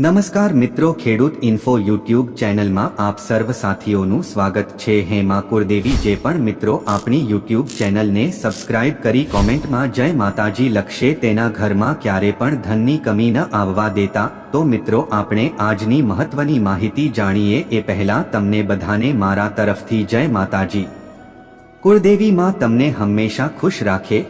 નમસ્કાર મિત્રો, ખેડૂત ઇન્ફો યુટ્યુબ ચેનલમાં આપ સર્વ સાથીઓનું સ્વાગત છે. હેમા કુળદેવી જે પણ મિત્રો આપણી યુટ્યુબ ચેનલને સબસ્ક્રાઇબ કરી કોમેન્ટમાં જય માતાજી લખશે, તેના ઘરમાં ક્યારે પણ ધનની કમી ન આવવા દેતા. તો મિત્રો, આપણે આજની મહત્વની માહિતી જાણીએ. એ પહેલા તમને બધાને મારા તરફથી જય માતાજી. કુળદેવી માં તમને હંમેશા ખુશ રાખે.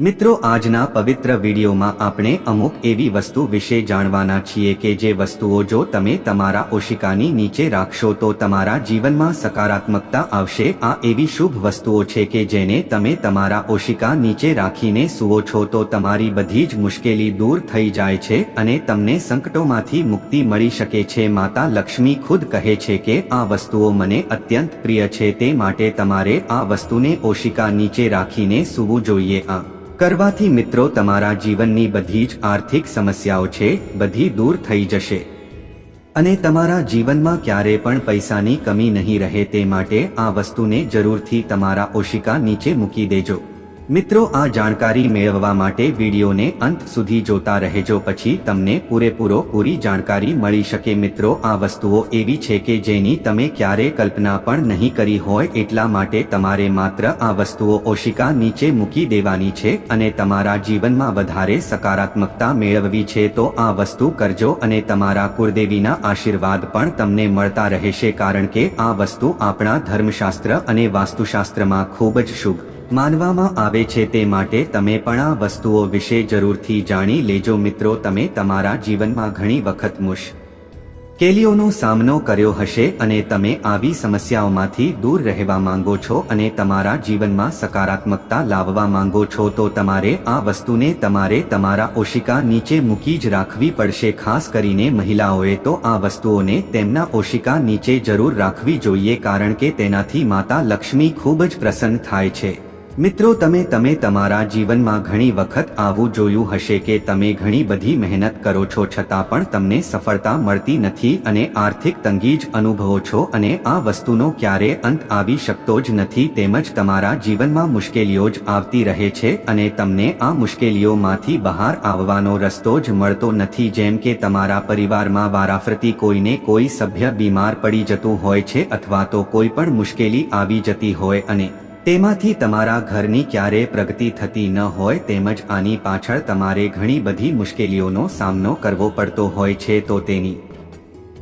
મિત્રો, આજના પવિત્ર વિડીયોમાં આપણે અમુક એવી વસ્તુ વિશે જાણવાના છીએ કે જે વસ્તુઓ જો તમે તમારા ઓશિકાની નીચે રાખશો તો તમારા જીવનમાં સકારાત્મકતા આવશે. આ એવી શુભ વસ્તુઓ છે કે જેને તમે તમારા ઓશિકા નીચે રાખીને સુવો છો તો તમારી બધી જ મુશ્કેલી દૂર થઈ જાય છે અને તમને સંકટોમાંથી મુક્તિ મળી શકે છે. માતા લક્ષ્મી ખુદ કહે છે કે, આ વસ્તુઓ મને અત્યંત પ્રિય છે, તે માટે તમારે આ વસ્તુને ઓશિકા નીચે રાખીને સૂવું જોઈએ. આ કરવાથી મિત્રો તમારા જીવનની બધી જ આર્થિક સમસ્યાઓ છે, બધી દૂર થઈ જશે. અને તમારા જીવનમાં ક્યારે પણ પૈસાની કમી નહીં રહે તે માટે આ વસ્તુને જરૂરથી તમારા ઓશિકા નીચે મૂકી દેજો. મિત્રો, આ જાણકારી મેળવવા માટે વિડીયોને અંત સુધી જોતા રહેજો. પછી તમને પૂરેપૂરો પૂરી જાણકારી મળી શકે. મિત્રો, આ વસ્તુઓ એવી છે કે જેની તમે ક્યારે કલ્પના પણ નહીં કરી હોય, એટલા માટે તમારે માત્ર આ વસ્તુઓ ઓશિકા નીચે મૂકી દેવાની છે અને તમારા જીવનમાં વધારે સકારાત્મકતા મેળવવી છે. તો આ વસ્તુ કરજો અને તમારા કુળદેવીના આશીર્વાદ પણ તમને મળતા રહેશે. કારણ કે આ વસ્તુ આપણા ધર્મશાસ્ત્ર અને વાસ્તુશાસ્ત્રમાં ખૂબ જ શુભ માનવામાં આવે છે તે માટે તમે પણ આ વસ્તુઓ વિશે જરૂરથી જાણી લેજો મિત્રો તમે તમારા જીવનમાં ઘણી વખત મુશ કેલીઓનો સામનો કર્યો હશે અને તમે આવી સમસ્યાઓમાંથી દૂર રહેવા માંગો છો અને તમારા જીવનમાં સકારાત્મકતા લાવવા માંગો છો તો તમારે આ વસ્તુને તમારે તમારા ઓશિકા નીચે મૂકી જ રાખવી પડશે ખાસ કરીને મહિલાઓએ તો આ વસ્તુઓને તેમના ઓશિકા નીચે જરૂર રાખવી જોઈએ કારણ કે તેનાથી માતા લક્ષ્મી ખૂબ જ પ્રસન્ન થાય છે. મિત્રો, તમે તમે તમારા જીવનમાં ઘણી વખત આવું જોયું હશે કે તમે ઘણી બધી મહેનત કરો છો છતાં પણ તમને સફળતા મળતી નથી અને આર્થિક તંગી જ અનુભવો છો અને આ વસ્તુનો ક્યારે અંત આવી શકતો જ નથી. તેમજ તમારા જીવનમાં મુશ્કેલીઓ જ આવતી રહે છે અને તમને આ મુશ્કેલીઓમાંથી બહાર આવવાનો રસ્તો જ મળતો નથી. જેમ કે તમારા પરિવારમાં વારાફરતી કોઈને કોઈ સભ્ય બીમાર પડી જતું હોય છે અથવા તો કોઈ પણ મુશ્કેલી આવી જતી હોય અને તેમાંથી તમારા ઘરની ક્યારે પ્રગતિ થતી ન હોય તેમજ આની પાછળ તમારે ઘણી બધી મુશ્કેલીઓનો સામનો કરવો પડતો હોય છે તો તેની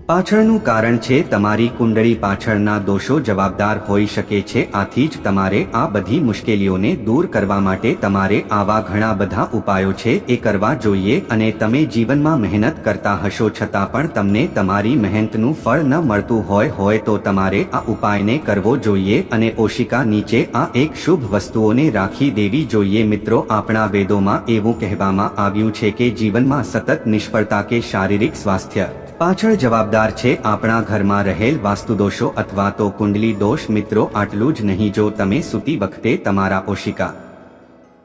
પાછળનું કારણ છે, તમારી કુંડળી પાછળના દોષો જવાબદાર હોઈ શકે છે, આથી જ તમારે આ બધી મુશ્કેલીઓને દૂર કરવા માટે તમારે આવા ઘણા બધા ઉપાયો છે, એ કરવા જોઈએ અને તમે જીવનમાં મહેનત કરતા હશો છતાં પણ તમને તમારી મહેનતનું ફળ ન મળતું હોય હોય તો તમારે આ ઉપાયને કરવો જોઈએ અને ઓશિકા નીચે આ એક શુભ વસ્તુઓને રાખી દેવી જોઈએ. મિત્રો, આપણા વેદોમાં એવું કહેવામાં આવ્યું છે કે જીવનમાં સતત નિષ્ફળતા કે શારીરિક સ્વાસ્થ્ય પાછળ જવાબદાર છે આપણા ઘરમાં રહેલ વાસ્તુદોષો અથવા તો કુંડલી દોષ મિત્રો, આટલું જ નહીં જો તમે સૂતી વખતે તમારા ઓશિકા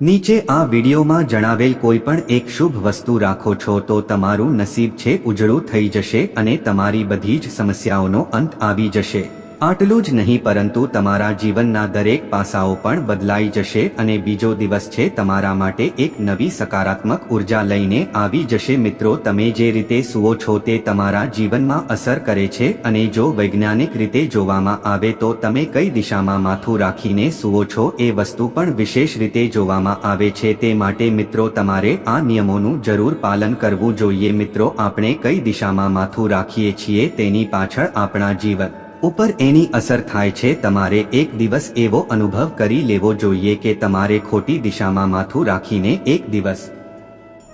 નીચે આ વિડીયોમાં જણાવેલ કોઈ પણ એક શુભ વસ્તુ રાખો છો તો તમારું નસીબ છે ઉજળું થઈ જશે અને તમારી બધી જ સમસ્યાઓનો અંત આવી જશે. આટલું જ નહીં, પરંતુ તમારા જીવનના દરેક પાસાઓ પણ બદલાઈ જશે અને બીજો દિવસ છે તમારા માટે એક નવી સકારાત્મક ઊર્જા લઈને આવી જશે. મિત્રો, તમે જે રીતે સુઓ છો તે તમારા જીવનમાં અસર કરે છે અને જો વૈજ્ઞાનિક રીતે જોવામાં આવે તો તમે કઈ દિશામાં માથું રાખીને સુઓ છો એ વસ્તુ પણ વિશેષ રીતે જોવામાં આવે છે. તે માટે મિત્રો, તમારે આ નિયમોનું જરૂર પાલન કરવું જોઈએ. મિત્રો, આપણે કઈ દિશામાં માથું રાખીએ છીએ તેની પાછળ આપણા જીવન ઉપર એની અસર થાય છે, તમારે એક દિવસ એવો અનુભવ કરી લેવો જોઈએ કે તમારે ખોટી દિશામાં માથું રાખીને એક દિવસ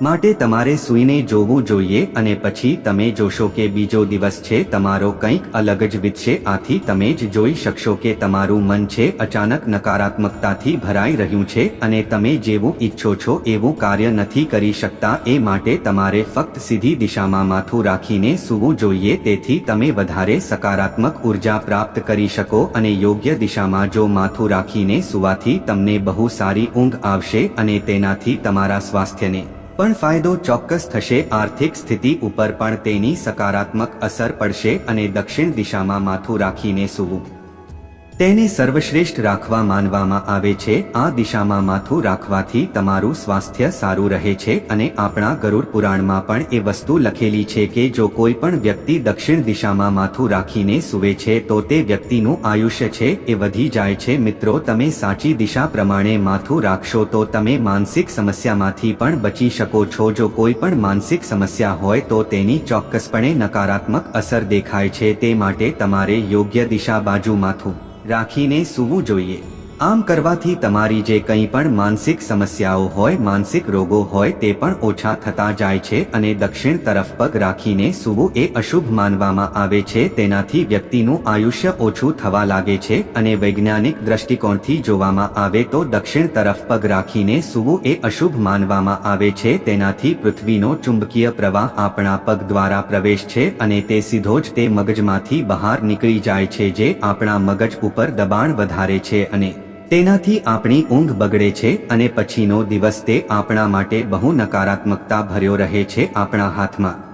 માટે તમારે સૂઈને જોવું જોઈએ અને પછી તમે જોશો કે બીજો દિવસ છે, તમારો કંઈક અલગ જ વીતશે, આથી તમે જ જોઈ શકશો કે તમારું મન છે, અચાનક નકારાત્મકતાથી ભરાઈ રહ્યું છે અને તમે જેવું ઈચ્છો છો, એવું કાર્ય નથી કરી શકતા, એ માટે તમારે ફક્ત સીધી દિશામાં માથું રાખીને સૂવું જોઈએ, તેથી તમે વધારે સકારાત્મક ઊર્જા પ્રાપ્ત કરી શકો અને યોગ્ય દિશામાં જો માથું રાખીને સુવાથી તમને બહુ સારી ઊંઘ આવશે અને તેનાથી તમારા સ્વાસ્થ્યને પણ ફાયદો ચોક્કસ થશે. આર્થિક સ્થિતિ ઉપર પણ તેની સકારાત્મક અસર પડશે અને દક્ષિણ દિશામાં માથું રાખીને સૂવું. તેને સર્વશ્રેષ્ઠ રાખવા માનવામાં આવે છે. આ દિશામાં માથું રાખવાથી તમારું સ્વાસ્થ્ય સારું રહે છે અને આપણા ગરુડ પુરાણમાં પણ એ વસ્તુ લખેલી છે કે જો કોઈ પણ વ્યક્તિ દક્ષિણ દિશામાં માથું રાખીને સૂવે છે તો તે વ્યક્તિનું આયુષ્ય છે એ વધી જાય છે. મિત્રો, તમે સાચી દિશા પ્રમાણે માથું રાખશો તો તમે માનસિક સમસ્યામાંથી પણ બચી શકો છો. જો કોઈ પણ માનસિક સમસ્યા હોય તો તેની ચોક્કસપણે નકારાત્મક અસર દેખાય છે. તે માટે તમારે યોગ્ય દિશા બાજુ માથું રાખીને સૂવું જોઈએ. આમ કરવાથી તમારી જે કંઈ પણ માનસિક સમસ્યાઓ હોય, માનસિક રોગો હોય, તે પણ ઓછા થતા જાય છે અને દક્ષિણ તરફ પગ રાખીને સૂવું એ અશુભ માનવામાં આવે છે. તેનાથી વ્યક્તિનું આયુષ્ય ઓછું થવા લાગે છે અને વૈજ્ઞાનિક દ્રષ્ટિકોણથી જોવામાં આવે તો દક્ષિણ તરફ પગ રાખીને સૂવું એ અશુભ માનવામાં આવે છે. તેનાથી પૃથ્વીનો ચુંબકીય પ્રવાહ આપણા પગ દ્વારા પ્રવેશ છે અને તે સીધો જ તે મગજમાંથી બહાર નીકળી જાય છે જે આપણા મગજ ઉપર દબાણ વધારે છે અને તેનાથી આપણી ઊંઘ બગડે છે અને પછીનો દિવસ તે આપણા માટે બહુ નકારાત્મકતા ભર્યો રહે છે આપણા હાથમાં.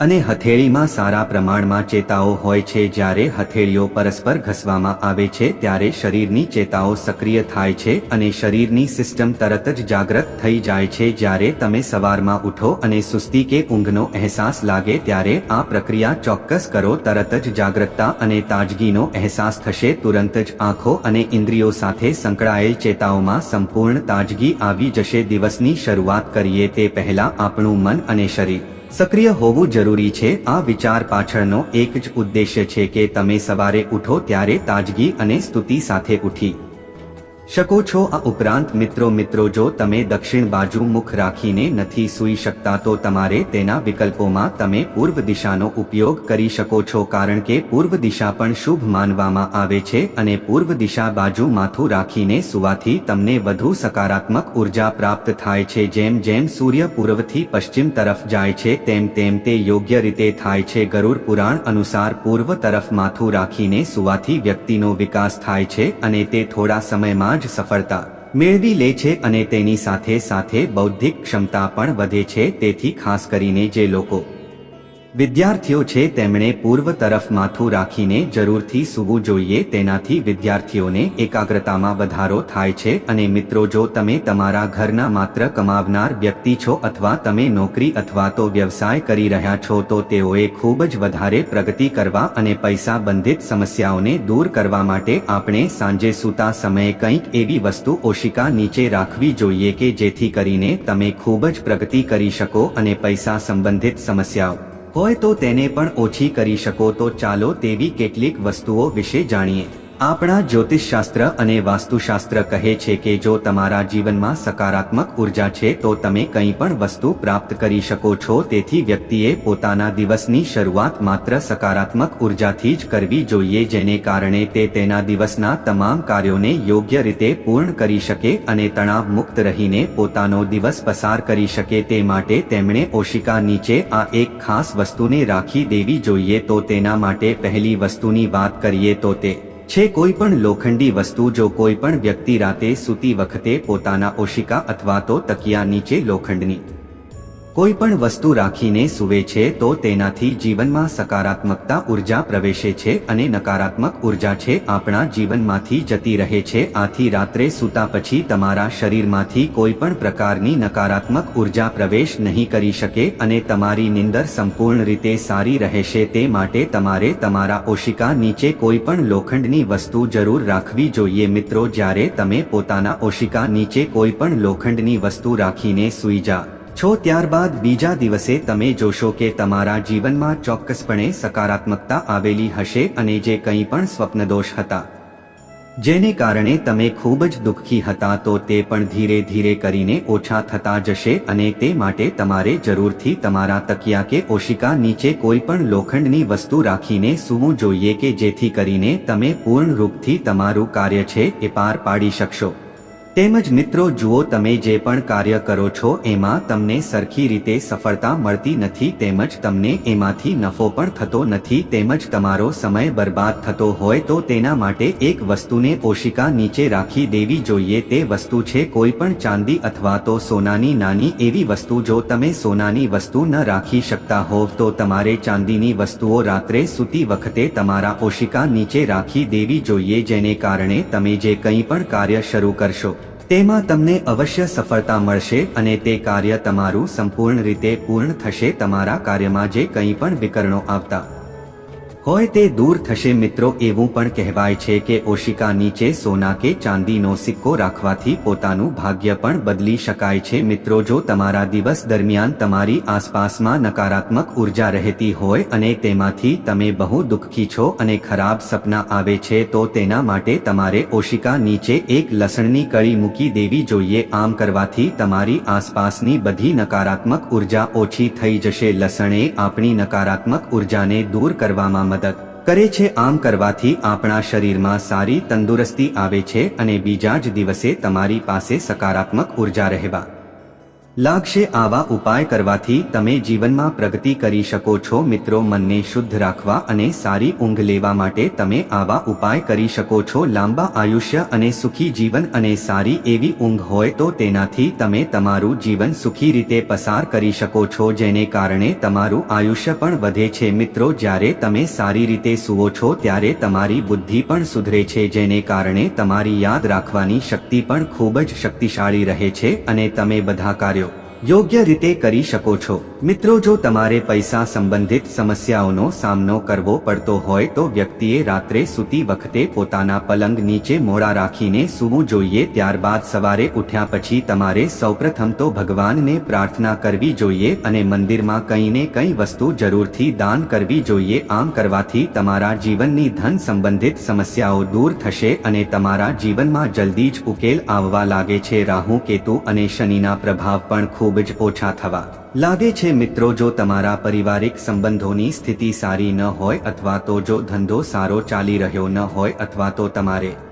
અને હથેળીમાં સારા પ્રમાણમાં ચેતાઓ હોય છે જ્યારે હથેળીઓ પરસ્પર ઘસવામાં આવે છે ત્યારે શરીરની ચેતાઓ સક્રિય થાય છે અને શરીરની સિસ્ટમ તરત જ જાગૃત થઈ જાય છે જ્યારે તમે સવારમાં ઉઠો અને સુસ્તી કે ઊંઘનો અહેસાસ લાગે ત્યારે આ પ્રક્રિયા ચોક્કસ કરો તરત જ જાગૃતતા અને તાજગીનો અહેસાસ થશે તુરંત જ આંખો અને ઇન્દ્રિયો સાથે સંકળાયેલ ચેતાઓમાં સંપૂર્ણ તાજગી આવી જશે દિવસની શરૂઆત કરીએ તે પહેલા આપણું મન અને શરીર. સક્રિય હોવું જરૂરી છે. આ વિચાર પાછળનો એક જ ઉદ્દેશ્ય છે કે તમે સવારે ઉઠો ત્યારે તાજગી અને સ્તુતિ સાથે ઉઠી. શકો છો આ ઉપરાંત મિત્રો મિત્રો, જો તમે દક્ષિણ બાજુ મુખ રાખીને નથી સૂઈ શકતા, તો તમારે તેના વિકલ્પોમાં તમે પૂર્વ દિશાનો ઉપયોગ કરી શકો છો, કારણ કે પૂર્વ દિશા પણ શુભ માનવામાં આવે છે અને પૂર્વ દિશા બાજુ માથું રાખીને સુવાથી તમને વધુ સકારાત્મક ઊર્જા પ્રાપ્ત થાય છે. જેમ જેમ સૂર્ય પૂર્વથી પશ્ચિમ તરફ જાય છે, તેમ તેમ તે યોગ્ય રીતે થાય છે. ગરુડ પુરાણ અનુસાર પૂર્વ તરફ માથું રાખીને સુવાથી વ્યક્તિનો વિકાસ થાય છે અને તે થોડા સમયમાં જ સફળતા મેળવી લે છે અને તેની સાથે સાથે બૌદ્ધિક ક્ષમતા પણ વધે છે. તેથી ખાસ કરીને જે લોકો વિદ્યાર્થીઓ છે, તેમણે પૂર્વ તરફ માથું રાખીને જરૂરથી સૂવું જોઈએ, તેનાથી વિદ્યાર્થીઓને એકાગ્રતામાં વધારો થાય છે અને મિત્રો, જો તમે તમારા ઘરના માત્ર કમાવનાર વ્યક્તિ છો અથવા તમે નોકરી અથવા તો વ્યવસાય કરી રહ્યા છો, તો તેઓએ ખૂબ જ વધારે પ્રગતિ કરવા અને પૈસા બંધિત સમસ્યાઓને દૂર કરવા માટે આપણે સાંજે સૂતા સમયે કંઈક એવી વસ્તુ ઓશિકા નીચે રાખવી જોઈએ કે જેથી કરીને તમે ખૂબ જ પ્રગતિ કરી શકો અને પૈસા સંબંધિત સમસ્યાઓ હોય તો તેને પણ ઓછી કરી શકો તો ચાલો તેવી કેટલીક વસ્તુઓ વિશે જાણીએ. આપણા જ્યોતિષશાસ્ત્ર અને વાસ્તુશાસ્ત્ર કહે છે કે જો તમારા જીવનમાં સકારાત્મક ઊર્જા છે તો તમે કંઈ પણ વસ્તુ પ્રાપ્ત કરી શકો છો. તેથી વ્યક્તિએ પોતાના દિવસની શરૂઆત માત્ર સકારાત્મક ઉર્જાથી જ કરવી જોઈએ, જેને કારણે તે તેના દિવસના તમામ કાર્યોને યોગ્ય રીતે પૂર્ણ કરી શકે અને તણાવ મુક્ત રહીને પોતાનો દિવસ પસાર કરી શકે. તે માટે તેમણે ઓશિકા નીચે આ એક ખાસ વસ્તુને રાખી દેવી જોઈએ. તો તેના માટે પહેલી વસ્તુની વાત કરીએ તો તે છે કોઈ પણ લોખંડી વસ્તુ જો કોઈ પણ વ્યક્તિ રાતે સૂતી વખતે પોતાના ઓશિકા અથવા તો તકિયા નીચે લોખંડની કોઈ પણ વસ્તુ રાખીને સૂવે છે તો તેનાથી જીવનમાં સકારાત્મકતા ઊર્જા પ્રવેશે છે અને નકારાત્મક ઊર્જા છે આપણા જીવનમાંથી જતી રહે છે. આથી રાત્રે સૂતા પછી તમારા શરીરમાંથી કોઈ પણ પ્રકારની નકારાત્મક ઊર્જા પ્રવેશ નહીં કરી શકે અને તમારી નિંદર સંપૂર્ણ રીતે સારી રહેશે તે માટે તમારે તમારા ઓશિકા નીચે કોઈ પણ લોખંડની વસ્તુ જરૂર રાખવી જોઈએ. મિત્રો, જ્યારે તમે પોતાના ઓશિકા નીચે કોઈ પણ લોખંડની વસ્તુ રાખીને સૂઈ જા છો ત્યારબાદ બીજા દિવસે તમે જોશો કે તમારા જીવનમાં ચોક્કસપણે સકારાત્મકતા આવેલી હશે અને જે કંઈ પણ સ્વપ્નદોષ હતા. જેને કારણે તમે ખૂબ જ દુઃખી હતા તો તે પણ ધીરે ધીરે કરીને ઓછા થતા જશે અને તે માટે તમારે જરૂરથી તમારા તકિયા કે ઓશિકા નીચે કોઈ પણ લોખંડની વસ્તુ રાખીને સૂવું જોઈએ કે જેથી કરીને તમે પૂર્ણ રૂપથી તમારું કાર્ય છે એ પાર પાડી શકશો. તેમજ મિત્રો, જુઓ તમે જે પણ કાર્ય કરો છો, એમાં તમને સરખી રીતે સફળતા મળતી નથી, તેમજ તમને એમાંથી નફો પણ થતો નથી, તેમજ તમારો સમય બરબાદ થતો હોય, તો તેના માટે એક વસ્તુને ઓશિકા નીચે રાખી દેવી જોઈએ. તે વસ્તુ છે કોઈ પણ ચાંદી અથવા તો સોનાની નાની એવી વસ્તુ, જો તમે સોનાની વસ્તુ ન રાખી શકતા હોવ તો તમારે ચાંદીની વસ્તુઓ રાત્રે સૂતી વખતે તમારા ઓશિકા નીચે રાખી દેવી જોઈએ, જેને કારણે તમે જે કંઈ પણ કાર્ય શરૂ કરશો. તેમાં તમને અવશ્ય સફળતા મળશે અને તે કાર્ય તમારું સંપૂર્ણ રીતે પૂર્ણ થશે. તમારા કાર્યમાં જે કંઈ પણ વિકરણો આવતા હોય તે દૂર થશે મિત્રો, એવું પણ કહેવાય છે કે ઓશિકા નીચે સોના કે ચાંદીનો સિક્કો રાખવાથી પોતાનું ભાગ્ય પણ બદલી શકાય છે મિત્રો. જો તમારા દિવસ દરમિયાન તમારી આસપાસમાં નકારાત્મક ઊર્જા રહેતી હોય અને તેમાંથી તમે બહુ દુઃખી છો અને ખરાબ સપના આવે છે, તો તેના માટે તમારે ઓશિકા નીચે એક લસણની કળી મૂકી દેવી જોઈએ. આમ કરવાથી તમારી આસપાસની બધી નકારાત્મક ઊર્જા ઓછી થઈ જશે. લસણે આપણી નકારાત્મક ઉર્જાને દૂર કરવામાં મદદ કરે છે આમ કરવાથી આપણા શરીરમાં સારી તંદુરસ્તી આવે છે અને બીજા જ દિવસે તમારી પાસે સકારાત્મક ઊર્જા રહેવા. લાગશે આવા ઉપાય કરવાથી તમે જીવનમાં પ્રગતિ કરી શકો છો મિત્રો. મનને શુદ્ધ રાખવા અને સારી ઊંઘ લેવા માટે તમે આવા ઉપાય કરી શકો છો. લાંબા આયુષ્ય અને સુખી જીવન અને સારી એવી ઊંઘ હોય તો તેનાથી તમે તમારું જીવન સુખી રીતે પસાર કરી શકો છો, જેને કારણે તમારું આયુષ્ય પણ વધે છે. મિત્રો, જ્યારે તમે સારી રીતે સુવો છો, ત્યારે તમારી બુદ્ધિ પણ સુધરે છે, જેને કારણે તમારી યાદ રાખવાની શક્તિ પણ ખૂબ જ શક્તિશાળી રહે છે અને તમે બધા કાર્યો યોગ્ય રીતે કરી શકો છો. મિત્રો, જો તમારે પૈસા સંબંધિત સમસ્યાઓનો સામનો કરવો પડતો હોય તો વ્યક્તિએ રાત્રે સૂતી વખતે પોતાના પલંગ નીચે મોડા રાખીને સૂવું જોઈએ. ત્યારબાદ સવારે ઉઠ્યા પછી તમારે સૌપ્રથમ તો ભગવાનને પ્રાર્થના કરવી જોઈએ અને મંદિરમાં કંઈ ને કંઈ વસ્તુ જરૂરથી દાન કરવી જોઈએ. આમ કરવાથી તમારા જીવનની ધન સંબંધિત સમસ્યાઓ દૂર થશે અને તમારા જીવનમાં જલ્દી જ ઉકેલ આવવા લાગે છે. રાહુ, કેતુ અને શનિના પ્રભાવ પણ ખૂબ જ ઓછા થવા લાગે છે મિત્રો, જો તમારા પારિવારિક સંબંધોની સ્થિતિ સારી ન હોય અથવા તો જો ધંધો સારો ચાલી રહ્યો ન હોય અથવા તો તમારે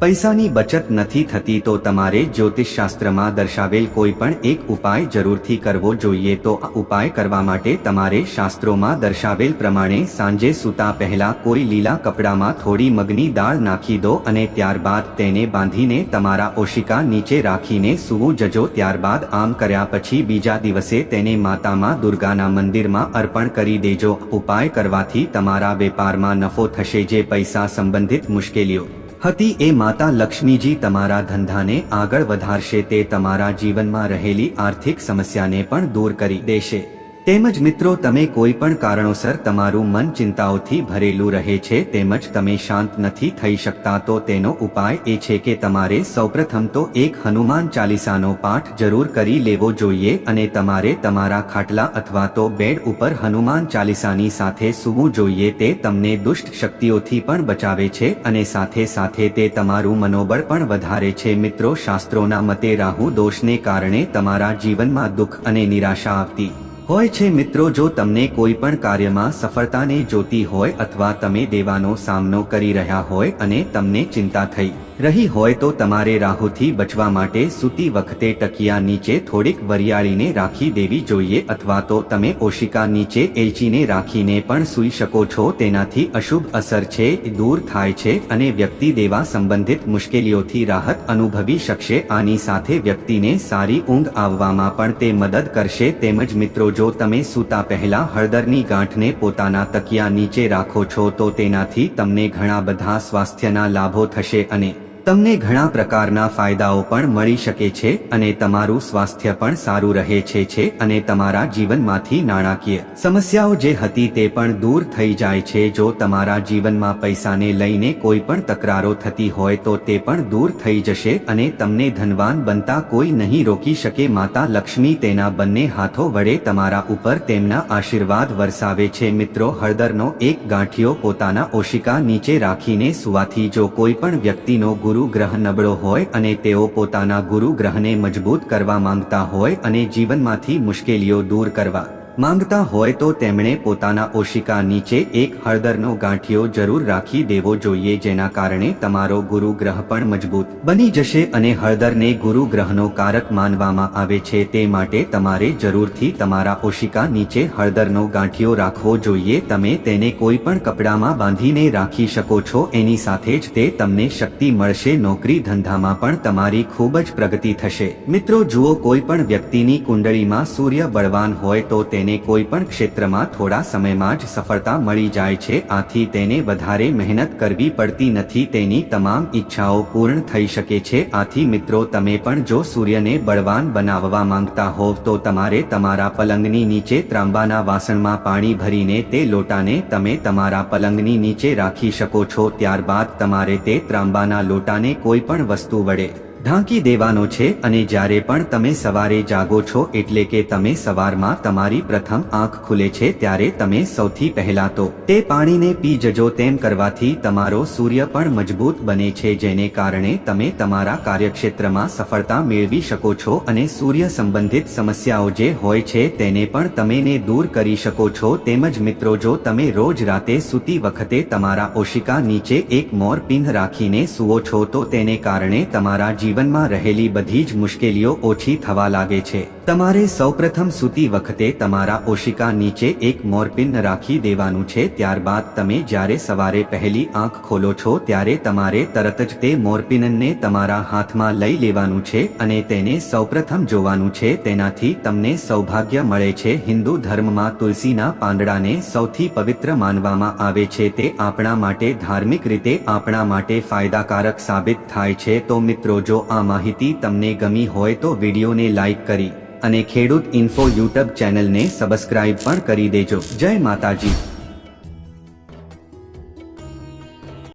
પૈસાની બચત નથી થતી તો તમારે જ્યોતિષશાસ્ત્રમાં દર્શાવેલ કોઈ પણ એક ઉપાય જરૂરથી કરવો જોઈએ તો આ ઉપાય કરવા માટે તમારે શાસ્ત્રોમાં દર્શાવેલ પ્રમાણે સાંજે સૂતા પહેલા કોઈ લીલા કપડામાં થોડી મગની દાળ નાખી દો અને ત્યારબાદ તેને બાંધીને તમારા ઓશિકા નીચે રાખીને સૂવું જજો. ત્યારબાદ આમ કર્યા પછી બીજા દિવસે તેને માતામાં દુર્ગાના મંદિરમાં અર્પણ કરી દેજો. ઉપાય કરવાથી તમારા વેપારમાં નફો થશે જે પૈસા સંબંધિત મુશ્કેલીઓ હતી એ માતા લક્ષ્મીજી તમારા ધંધાને આગળ વધારશે તે તમારા જીવનમાં રહેલી આર્થિક સમસ્યાને પણ દૂર કરી દેશે. તેમજ મિત્રો, તમે કોઈ પણ કારણોસર તમારું મન ચિંતાઓથી ભરેલું રહે છે, તેમજ તમે શાંત નથી થઈ શકતા, તો તેનો ઉપાય એ છે કે તમારે સૌપ્રથમ તો એક હનુમાન ચાલીસાનો પાઠ જરૂર કરી લેવો જોઈએ અને તમારે તમારા ખાટલા અથવા તો બેડ ઉપર હનુમાન ચાલીસાની સાથે સૂવું જોઈએ, તે તમને દુષ્ટ શક્તિઓથી પણ બચાવે છે અને સાથે સાથે તે તમારું મનોબળ પણ વધારે છે. મિત્રો, શાસ્ત્રોના મતે રાહુ દોષને કારણે તમારા જીવનમાં દુઃખ અને નિરાશા આવતી હોય છે મિત્રો, જો તમને કોઈ પણ કાર્યમાં સફળતાને જોતી હોય અથવા તમે દેવાનો સામનો કરી રહ્યા હોય અને તમને ચિંતા થઈ રહી હોય તો તમારે રાહુથી બચવા માટે સૂતી વખતે ટકિયા નીચે થોડીક વરિયાળીને રાખી દેવી જોઈએ અથવા તો તમે ઓશિકા નીચે એચીને રાખીને પણ સૂઈ શકો છો. તેનાથી અશુભ અસર છે, દૂર થાય છે અને વ્યક્તિ દેવા સંબંધિત મુશ્કેલીઓથી રાહત અનુભવી શકશે. આની સાથે વ્યક્તિને સારી ઊંઘ આવવામાં પણ તે મદદ કરશે. તેમજ મિત્રો, જો તમે સૂતા પહેલા હળદરની ગાંઠને પોતાના તકિયા નીચે રાખો છો તો તેનાથી તમને ઘણા બધા સ્વાસ્થ્યના લાભો થશે અને તમને ઘણા પ્રકારના ફાયદાઓ પણ મળી શકે છે અને તમારું સ્વાસ્થ્ય પણ સારું રહે છે છે અને તમારા જીવનમાંથી નાણાકીય સમસ્યાઓ જે હતી તે પણ દૂર થઈ જાય છે. જો તમારા જીવનમાં પૈસાને લઈને કોઈ પણ તકરારો થતી હોય તો તે પણ દૂર થઈ જશે અને તમને ધનવાન બનતા કોઈ નહીં રોકી શકે. માતા લક્ષ્મી તેના બંને હાથો વડે તમારા ઉપર તેમના આશીર્વાદ વરસાવે છે. મિત્રો, હળદરનો એક ગાંઠિયો પોતાના ઓશિકા નીચે રાખીને સુવાથી જો કોઈ પણ વ્યક્તિનો ગુરુ ગુરુ ગ્રહ નબળો હોય અને તેઓ પોતાના ગુરુ ગ્રહને મજબૂત કરવા માંગતા હોય અને જીવનમાંથી મુશ્કેલીઓ દૂર કરવા. માંગતા હોય તો તેમણે પોતાના ઓશિકા નીચે એક હળદરનો ગાંઠિયો જરૂર રાખી દેવો જોઈએ જેના કારણે તમારો ગુરુ ગ્રહ પણ મજબૂત બની જશે અને હળદરને ગુરુ ગ્રહનો કારક માનવામાં આવે છે તે માટે તમારે જરૂરથી તમારા ઓશિકા નીચે હળદરનો ગાંઠિયો રાખવો જોઈએ. તમે તેને કોઈ પણ કપડામાં બાંધીને રાખી શકો છો. એની સાથે જ તે તમને શક્તિ મળશે. નોકરી ધંધામાં પણ તમારી ખૂબ જ પ્રગતિ થશે. મિત્રો, જુઓ, કોઈ પણ વ્યક્તિની કુંડળીમાં સૂર્ય બળવાન હોય તો તેને કોઈ પણ ક્ષેત્રમાં થોડા સમયમાં જ સફળતા મળી જાય છે, આથી તેને વધારે મહેનત કરવી પડતી નથી. તેની તમામ ઈચ્છાઓ પૂર્ણ થઈ શકે છે, આથી મિત્રો, તમે પણ જો સૂર્યને બળવાન બનાવવા માંગતા હોવ તો તમારે તમારા પલંગની નીચે ત્રાંબાના વાસણમાં પાણી ભરીને તે લોટાને તમે તમારા પલંગની નીચે રાખી શકો છો. ત્યારબાદ તમારે તે ત્રાંબાના લોટાને કોઈ પણ વસ્તુ વડે ઢાંકી દેવાનો છે અને જ્યારે પણ તમે સવારે જાગો છો એટલે કે તમે સવારમાં તમારી પ્રથમ આંખ ખુલે છે ત્યારે તમે સૌથી પહેલા તો તે પાણીને પી જજો તેમ કરવાથી તમારો સૂર્ય પણ મજબૂત બને છે જેને કારણે તમે તમારા કાર્યક્ષેત્રમાં સફળતા મેળવી શકો છો અને સૂર્ય સંબંધિત સમસ્યાઓ જે હોય છે તેને પણ તમેને દૂર કરી શકો છો. તેમજ મિત્રો, જો તમે રોજ રાતે સૂતી વખતે તમારા ઓશિકા નીચે એક મોર પિંહ રાખીને સૂવો છો તો તેને કારણે તમારા જીવનમાં રહેલી બધી જ મુશ્કેલીઓ ઓછી થવા લાગે છે. તમારે સૌપ્રથમ સૂતી વખતે તમારા ઓશિકા નીચે એક મોરપિન રાખી દેવાનું છે. ત્યારબાદ તમે જ્યારે સવારે પહેલી આંખ ખોલો છો, ત્યારે તમારે તરત જ તે મોરપિનને તમારા હાથમાં લઈ લેવાનું છે અને તેને સૌપ્રથમ જોવાનું છે. તેનાથી તમને સૌભાગ્ય મળે છે. હિન્દુ ધર્મમાં તુલસીના પાંદડાને સૌથી પવિત્ર માનવામાં આવે છે. તે આપણા માટે ધાર્મિક રીતે આપણા માટે ફાયદાકારક સાબિત થાય છે. તો મિત્રો, જો આ માહિતી તમને ગમી હોય તો વિડીયોને લાઈક કરી અને ખેડૂત ઇન્ફો યુટ્યુબ ચેનલને સબસ્ક્રાઇબ પણ કરી દેજો. જય માતાજી.